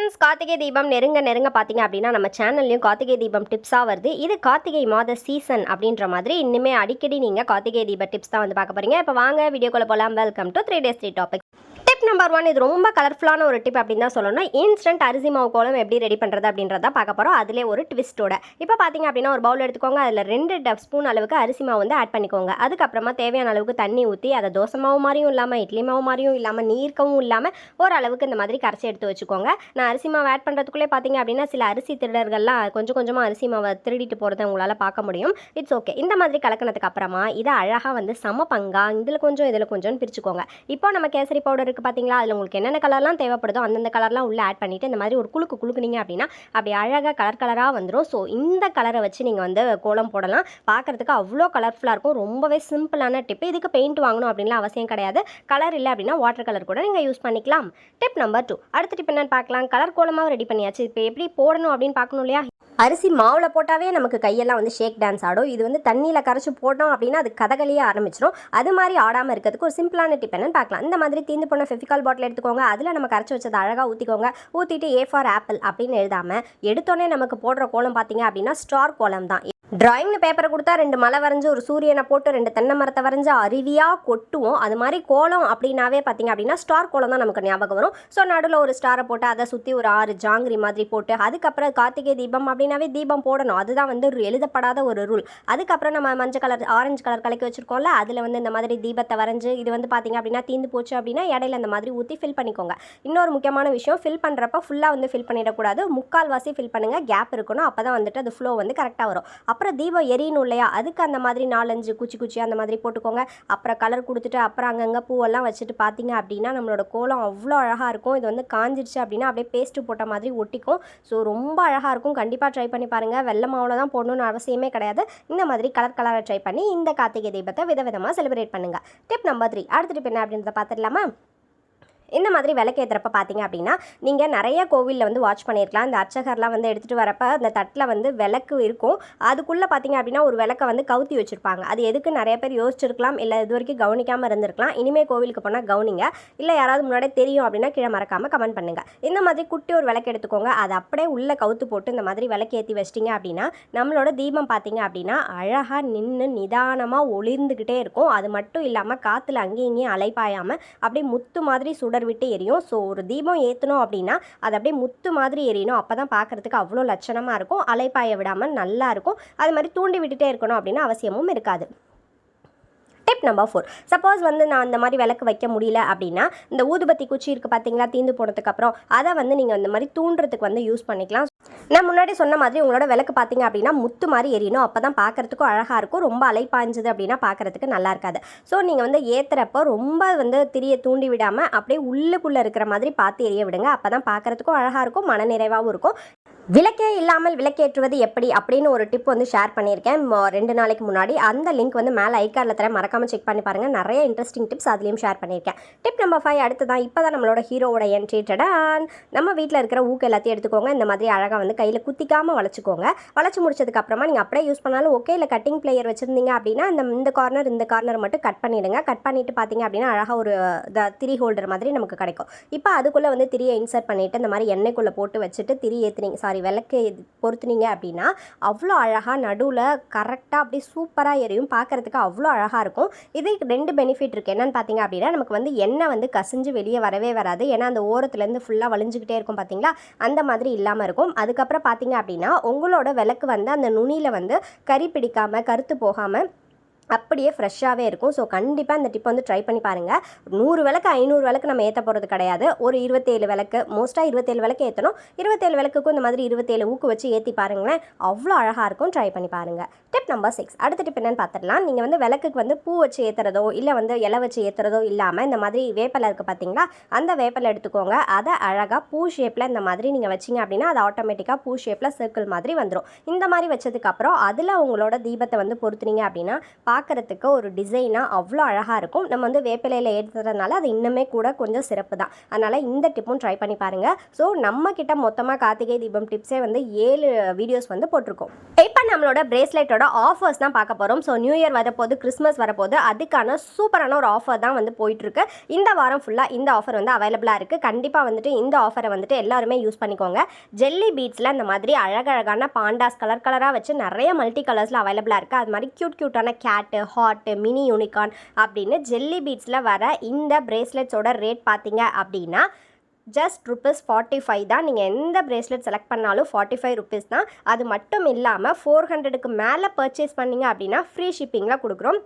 Friends Karthigai Deepam நெருங்க நெருங்க பார்த்தீங்க அப்படின்னா நம்ம சேனல்லையும் கார்த்திகை தீபம் டிப்ஸாக வருது. இது கார்த்திகை மாத சீசன் அப்படின்ற மாதிரி இன்னுமே அடிக்கடி நீங்கள் கார்த்திகை தீப டிப்ஸ் தான் வந்து பார்க்க போறீங்க. இப்போ வாங்க வீடியோக்குள்ள போகலாம் welcome to three days three topic tip number one இது ரொம்ப கலர்ஃபுல்லான ஒரு டிப் அப்படின்னு தான் சொல்லணும். இன்ஸ்டன்ட் அரிசி மாவு கோலம் எப்படி ரெடி பண்ணுறது அப்படின்றத பார்க்க போகிறோம் அதிலே ஒரு ட்விஸ்ட்டோட இப்போ பார்த்தீங்க அப்படின்னா ஒரு பவுல் எடுத்துக்கோங்க. அதில் ரெண்டு டப் ஸ்பூன் அளவுக்கு அரிசி மாவு வந்து ஆட் பண்ணிக்கோங்க. அதுக்கப்புறமா தேவையான அளவுக்கு தண்ணி ஊற்றி அதை தோசை மாவு மாதிரியும் இல்லாமல் இட்லி மாவு மாதிரியும் இல்லாமல் நீர்க்கவும் இல்லாமல் ஓரளவுக்கு இந்த மாதிரி கரைச்சி எடுத்து வச்சுக்கோங்க. நான் அரிசி மாவு ஆட் பண்ணுறதுக்குள்ளே பார்த்தீங்க அப்படின்னா சில அரிசி திருடர்கள்லாம் கொஞ்சம் கொஞ்சமாக அரிசி மாவை திருடிட்டு போகிறத உங்களால் பார்க்க முடியும். இட்ஸ் ஓகே இந்த மாதிரி கலக்கினதுக்கு அப்புறமா இதை அழகாக வந்து சம பங்கா இதில் கொஞ்சம் இதில் கொஞ்சம் பிரிச்சுக்கோங்க. இப்போ நம்ம கேசரி பவுடருக்கு பார்த்தீங்களா அதில் உங்களுக்கு என்னென்ன கலர்லாம் தேவைப்படுதோ அந்தந்த கலர்லாம் உள்ளே ஆட் பண்ணிவிட்டு இந்த மாதிரி ஒரு குலுக்கு குழுக்குனீங்க அப்படின்னா அப்படி அழகாக கலர் கலராக வந்துடும் ஸோ இந்த கலரை வச்சு நீங்கள் வந்து கோலம் போடலாம். பார்க்குறதுக்கு அவ்வளோ கலர்ஃபுல்லாக இருக்கும். ரொம்பவே சிம்பிளான டிப் இதுக்கு பெயிண்ட் வாங்கணும் அப்படின்லாம் அவசியம் கிடையாது. கலர் இல்லை அப்படின்னா வாட்டர் கலர் கூட நீங்கள் யூஸ் பண்ணிக்கலாம். டிப் நம்பர் டூ அடுத்த டிப் என்னென்னு பார்க்கலாம் கலர் கோலமாக ரெடி பண்ணியாச்சு. இப்போ எப்படி போடணும் அப்படின்னு பார்க்கணும் இல்லையா? அரிசி மாவில் போட்டாவே நமக்கு கையெல்லாம் வந்து ஷேக் டான்ஸ் ஆடும். இது வந்து தண்ணியில் கரைச்சி போட்டோம் அப்படின்னா அது கதகளியே ஆரம்பிச்சிடும் அது மாதிரி ஆடாமல் இருக்கிறதுக்கு ஒரு சிம்பிளான டிப் என்னன்னு பார்க்கலாம். இந்த மாதிரி தீந்து போன ஃபெஃபிகால் பாட்டில் எடுத்துக்கோங்க. அதில் நம்ம கரைச்சி வச்சதை அழகாக ஊற்றிக்கோங்க ஊற்றிட்டு ஏ ஃபார் ஆப்பிள் அப்படின்னு எழுதாமல் எடுத்தோடனே நமக்கு போடுற கோலம் பார்த்தீங்க அப்படின்னா ஸ்டார் கோலம் தான் டிராயிங்னு பேப்பரை கொடுத்தா ரெண்டு மலை வரைஞ்சி ஒரு சூரியனை போட்டு ரெண்டு தென்னை மரத்தை வரைஞ்சி அருவியாக கொட்டுவோம். அது மாதிரி கோலம் அப்படின்னாவே பார்த்தீங்க அப்படின்னா ஸ்டார் கோலம் தான் நமக்கு ஞாபகம் வரும். ஸோ நடுவில் ஒரு ஸ்டாரை போட்டு அதை சுற்றி ஒரு ஆறு ஜாங்கிரி மாதிரி போட்டு அதுக்கப்புறம் கார்த்திகை தீபம் அப்படின்னாவே தீபம் போடணும். அதுதான் வந்து ஒரு எழுதப்படாத ஒரு ரூல் அதுக்கப்புறம் நம்ம மஞ்சள் கலர் ஆரஞ்சு கலர் கலக்கி வச்சுருக்கோம்ல அதில் வந்து இந்த மாதிரி தீபத்தை வரைஞ்சி இது வந்து பார்த்தீங்க அப்படின்னா தீந்து போச்சு அப்படின்னா இடையில இந்த மாதிரி ஊற்றி ஃபில் பண்ணிக்கோங்க. இன்னொரு முக்கியமான விஷயம் ஃபில் பண்ணுறப்ப ஃபுல்லாக வந்து ஃபில் பண்ணிடக்கூடாது. முக்கால்வாசி ஃபில் பண்ணுங்கள் கேப் இருக்கணும். அப்போ தான் வந்துட்டு அது ஃப்ளோ வந்து கரெக்டாக வரும். அப்புறம் தீபம் எரியணும் இல்லையா? அதுக்கு அந்த மாதிரி நாலஞ்சு குச்சி குச்சி அந்த மாதிரி போட்டுக்கோங்க. அப்புறம் கலர் கொடுத்துட்டு அப்புறம் அங்கங்கே பூவெல்லாம் வச்சுட்டு பார்த்தீங்க அப்படின்னா நம்மளோட கோலம் அவ்வளோ அழகாக இருக்கும். இது வந்து காஞ்சிருச்சு அப்படின்னா அப்படியே பேஸ்ட்டு போட்ட மாதிரி ஒட்டிக்கும். ஸோ ரொம்ப அழகாக இருக்கும். கண்டிப்பாக ட்ரை பண்ணி பாருங்கள் வெள்ளை மாவில் தான் போடணும்னு அவசியமே கிடையாது. இந்த மாதிரி கலர் கலராக ட்ரை பண்ணி இந்த கார்த்திகை தீபத்தை விதவிதமாக செலிப்ரேட் பண்ணுங்கள் டிப் நம்பர் த்ரீ அடுத்த டிப் என்ன அப்படின்றத பார்த்துடலாமா இந்த மாதிரி விளக்கேற்றுறப்ப பார்த்தீங்க அப்படின்னா நீங்கள் நிறைய கோவிலில் வந்து வாட்ச் பண்ணியிருக்கலாம் இந்த அர்ச்சகர்லாம் வந்து எடுத்துகிட்டு வரப்ப அந்த தட்டில் வந்து விளக்கு இருக்கும். அதுக்குள்ளே பார்த்தீங்க அப்படின்னா ஒரு விளக்கை வந்து கவுத்தி வச்சுருப்பாங்க. அது எதுக்கு நிறைய பேர் யோசிச்சிருக்கலாம் இல்லை இது வரைக்கும் கவனிக்காமல் இருந்திருக்கலாம். இனிமேல் கோவிலுக்கு போனால் கவனிங்க. இல்லை யாராவது முன்னாடியே தெரியும் அப்படின்னா கீழே மறக்காமல் கமெண்ட் பண்ணுங்கள் இந்த மாதிரி குட்டி ஒரு விளக்கு எடுத்துக்கோங்க. அதை அப்படியே உள்ளே கவுத்து போட்டு இந்த மாதிரி விளக்கேற்றி வச்சிட்டிங்க அப்படின்னா நம்மளோட தீபம் பார்த்தீங்க அப்படின்னா அழகாக நின்று நிதானமாக ஒளிர்ந்துக்கிட்டே இருக்கும். அது மட்டும் இல்லாமல் காற்றுல அங்கேயும் இங்கேயும் அலைப்பாயாமல் அப்படியே முத்து மாதிரி சுட சுடர் விட்டு எரியும். ஸோ ஒரு தீபம் ஏற்றணும் அப்படின்னா அது அப்படியே முத்து மாதிரி எரியணும். அப்போ தான் பார்க்குறதுக்கு அவ்வளோ லட்சணமாக இருக்கும். அலைப்பாய விடாமல் நல்லா இருக்கும். அது மாதிரி தூண்டி விட்டுட்டே இருக்கணும் அப்படின்னு அவசியமும் இருக்காது. டிப் நம்பர் ஃபோர் சப்போஸ் வந்து நான் அந்த மாதிரி விளக்கு வைக்க முடியல அப்படின்னா இந்த ஊதுபத்தி குச்சி இருக்குது பார்த்தீங்களா தீந்து போனதுக்கப்புறம் அதை வந்து நீங்கள் இந்த மாதிரி தூண்டுறதுக்கு வந்து யூஸ் பண்ணிக்கலாம். நான் முன்னாடி சொன்ன மாதிரி உங்களோட விளக்கு பார்த்தீங்க அப்படின்னா முத்து மாதிரி எரியணும். அப்போ தான் பார்க்குறதுக்கும் அழகாக இருக்கும். ரொம்ப அலைப்பாய்ஞ்சது அப்படின்னா பார்க்குறதுக்கு நல்லா இருக்காது. ஸோ நீங்கள் வந்து ஏற்றுறப்போ ரொம்ப வந்து திரியை தூண்டி விடாமல் அப்படியே உள்ளுக்குள்ளே இருக்கிற மாதிரி பார்த்து எரிய விடுங்க. அப்போ தான் பார்க்குறதுக்கும் அழகாக இருக்கும். மன நிறைவாகவும் இருக்கும். விளக்கே இல்லாமல் விளக்கேற்றுவது எப்படி அப்படின்னு ஒரு டிப் வந்து ஷேர் பண்ணியிருக்கேன். ரெண்டு நாளைக்கு முன்னாடி அந்த லிங்க் வந்து மேலே ஐக்கார்டில் தர மறக்காமல் செக் பண்ணி பாருங்கள் நிறைய இன்ட்ரெஸ்டிங் டிப்ஸ் அதுலேயும் ஷேர் பண்ணியிருக்கேன். டிப் நம்பர் ஃபைவ் அடுத்து தான் இப்போ தான் நம்மளோட ஹீரோவோட என்ட்ரி டடான்! நம்ம வீட்டில் இருக்கிற ஊக்கு எல்லாத்தையும் எடுத்துக்கோங்க. இந்த மாதிரி அழகாக வந்து கையில் குத்திக்காமல் வளைச்சிக்கோங்க. வளைச்சி முடிச்சதுக்கப்புறமா நீங்கள் அப்படியே யூஸ் பண்ணாலும் ஓகே இல்லை கட்டிங் பிளேயர் வச்சுருந்தீங்க அப்படின்னா இந்த இந்த கார்னர் இந்த கார்னர் மட்டும் கட் பண்ணிவிடுங்க கட் பண்ணிவிட்டு பார்த்தீங்க அப்படின்னா அழகாக ஒரு திரி ஹோல்டர் மாதிரி நமக்கு கிடைக்கும். இப்போ அதுக்குள்ளே வந்து திரியை இன்சர்ட் பண்ணிவிட்டு இந்த மாதிரி எண்ணெய்க்குள்ளே போட்டு வச்சுட்டு திரி ஏற்றுனீங்க சாரி விளக்கு இது பொருத்துனீங்க அப்படின்னா அவ்வளோ அழகாக நடுவில் கரெக்டாக அப்படியே சூப்பராக எரியும். பார்க்குறதுக்கு அவ்வளோ அழகாக இருக்கும். இதே ரெண்டு பெனிஃபிட் இருக்குது என்னென்னு பார்த்தீங்க அப்படின்னா நமக்கு வந்து எண்ணெய் வந்து கசிஞ்சு வெளியே வரவே வராது. ஏன்னா அந்த ஓரத்துலேருந்து ஃபுல்லாக வலிஞ்சுக்கிட்டே இருக்கும் பார்த்தீங்களா? அந்த மாதிரி இல்லாமல் இருக்கும். அதுக்கப்புறம் பார்த்தீங்க அப்படின்னா உங்களோட விளக்கு வந்து அந்த நுனியில் வந்து கறி பிடிக்காமல் கருத்து போகாமல் அப்படியே ஃப்ரெஷ்ஷாகவே இருக்கும். ஸோ கண்டிப்பாக இந்த டிப் வந்து ட்ரை பண்ணி பாருங்கள் நூறு விளக்கு ஐநூறு விளக்கு நம்ம ஏற்ற போகிறது கிடையாது. ஒரு இருபத்தேழு விளக்கு மோஸ்ட்டாக இருபத்தேழு விளக்கு ஏற்றணும் இருபத்தேழு விளக்குக்கும் இந்த மாதிரி இருபத்தேழு ஊக்கு வச்சு ஏற்றி பாருங்களேன். அவ்வளோ அழகாக இருக்கும். ட்ரை பண்ணி பாருங்கள் டிப் நம்பர் சிக்ஸ் அடுத்த டிப் என்னென்னு பார்த்துடலாம் நீங்கள் வந்து விளக்குக்கு வந்து பூ வச்சு ஏற்றுறதோ இல்லை வந்து இலை வச்சு ஏற்றுறதோ இல்லாமல் இந்த மாதிரி வேப்பலை இருக்குது பார்த்தீங்களா அந்த வேப்பலை எடுத்துக்கோங்க. அதை அழகாக பூ ஷேப்பில் இந்த மாதிரி நீங்கள் வச்சிங்க அப்படின்னா அது ஆட்டோமேட்டிக்காக பூ ஷேப்பில் சர்க்கிள் மாதிரி வந்துடும் இந்த மாதிரி வச்சதுக்கப்புறம் அதில் உங்களோட தீபத்தை வந்து பொறுத்துனீங்க அப்படின்னா பார்க்குறதுக்கு ஒரு டிசைனாக அவ்வளோ அழகாக இருக்கும். நம்ம வந்து வேப்பிலையில் ஏற்றுறதுனால அது இன்னுமே கூட கொஞ்சம் சிறப்பு தான். அதனால் இந்த டிப்பும் ட்ரை பண்ணி பாருங்கள் ஸோ நம்மக்கிட்ட மொத்தமாக கார்த்திகை தீபம் டிப்ஸே வந்து ஏழு வீடியோஸ் வந்து போட்டிருக்கோம். இப்போ நம்மளோட பிரேஸ்லெட்டோட ஆஃபர்ஸ் தான் பார்க்க போகிறோம் ஸோ நியூ இயர் வரப்போது கிறிஸ்மஸ் வரப்போது அதுக்கான சூப்பரான ஒரு ஆஃபர் தான் வந்து போயிட்டுருக்கு. இந்த வாரம் ஃபுல்லாக இந்த ஆஃபர் வந்து அவைலபிளாக இருக்குது கண்டிப்பாக வந்துட்டு இந்த ஆஃபரை வந்துட்டு எல்லாருமே யூஸ் பண்ணிக்கோங்க. ஜெல்லி பீட்ஸில் இந்த மாதிரி அழகழகான பாண்டாஸ் கலர் கலராக வச்சு நிறைய மல்டி கலர்ஸில் அவைலபிளாக இருக்குது அது மாதிரி க்யூட் க்யூட்டான கேட்டு ஹாட்டு மினி யூனிகார்ன் அப்படின்னு ஜெல்லி பீட்ஸில் வர இந்த பிரேஸ்லெட்ஸோட ரேட் பார்த்தீங்க அப்படின்னா ஜஸ்ட் ருபீஸ் ஃபார்ட்டி ஃபைவ் தான். நீங்கள் எந்த பிரேஸ்லெட் செலக்ட் பண்ணாலும் ஃபார்ட்டி ஃபைவ் ருபீஸ் தான். அது மட்டும் இல்லாமல் ஃபோர் ஹண்ட்ரடுக்கு மேலே பர்ச்சேஸ் பண்ணீங்க அப்படின்னா ஃப்ரீ ஷிப்பிங்கில் கொடுக்குறோம்.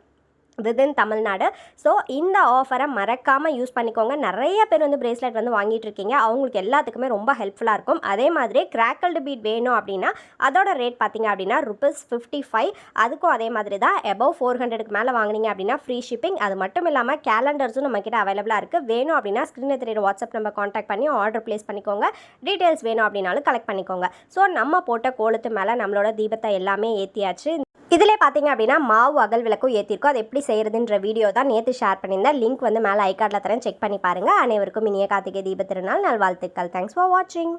வித்தின் தமிழ்நாடு. ஸோ இந்த ஆஃபரை மறக்காமல் யூஸ் பண்ணிக்கோங்க. நிறைய பேர் வந்து பிரேஸ்லெட் வந்து வாங்கிட்டு இருக்கீங்க. அவங்களுக்கு எல்லாத்துக்குமே ரொம்ப ஹெல்ப்ஃபுல்லாக இருக்கும். அதே மாதிரி கிராக்கல்டு பீட் வேணும் அப்படின்னா அதோட ரேட் பார்த்தீங்க அப்படின்னா ருபீஸ் ஃபிஃப்டி ஃபைவ் அதுக்கும் அதே மாதிரி தான் எபவ் ஃபோர் ஹண்ட்ரடுக்கு மேலே வாங்கினீங்க அப்படின்னா ஃப்ரீ ஷிப்பிங் அது மட்டும் இல்லாமல் கேலண்டர்ஸும் நம்மக்கிட்ட அவைலபிளாக இருக்குது வேணும் அப்படின்னா ஸ்க்ரீனில் தெரியுற வாட்ஸ்அப் நம்பர் காண்டாக்ட் பண்ணி ஆர்டர் ப்ளேஸ் பண்ணிக்கோங்க. டீட்டெயில்ஸ் வேணும் அப்படின்னாலும் கலெக்ட் பண்ணிக்கோங்க. ஸோ நம்ம போட்ட கோலத்து மேலே நம்மளோட தீபத்தை எல்லாமே ஏற்றியாச்சு இதிலே பார்த்தீங்க அப்படின்னா மாவு அகல் விளக்கும் ஏற்றிருக்கோம் அது எப்படி செய்கிறதுன்ற வீடியோ தான் நேற்று ஷேர் பண்ணியிருந்தேன். லிங்க் வந்து மேலே ஐகார்டில் தரேன். செக் பண்ணி பாருங்கள் அனைவருக்கும் இனிய கார்த்திகை தீப திருநாள். நல்வாழ்த்துக்கள். தேங்க்ஸ் ஃபார் வாட்சிங்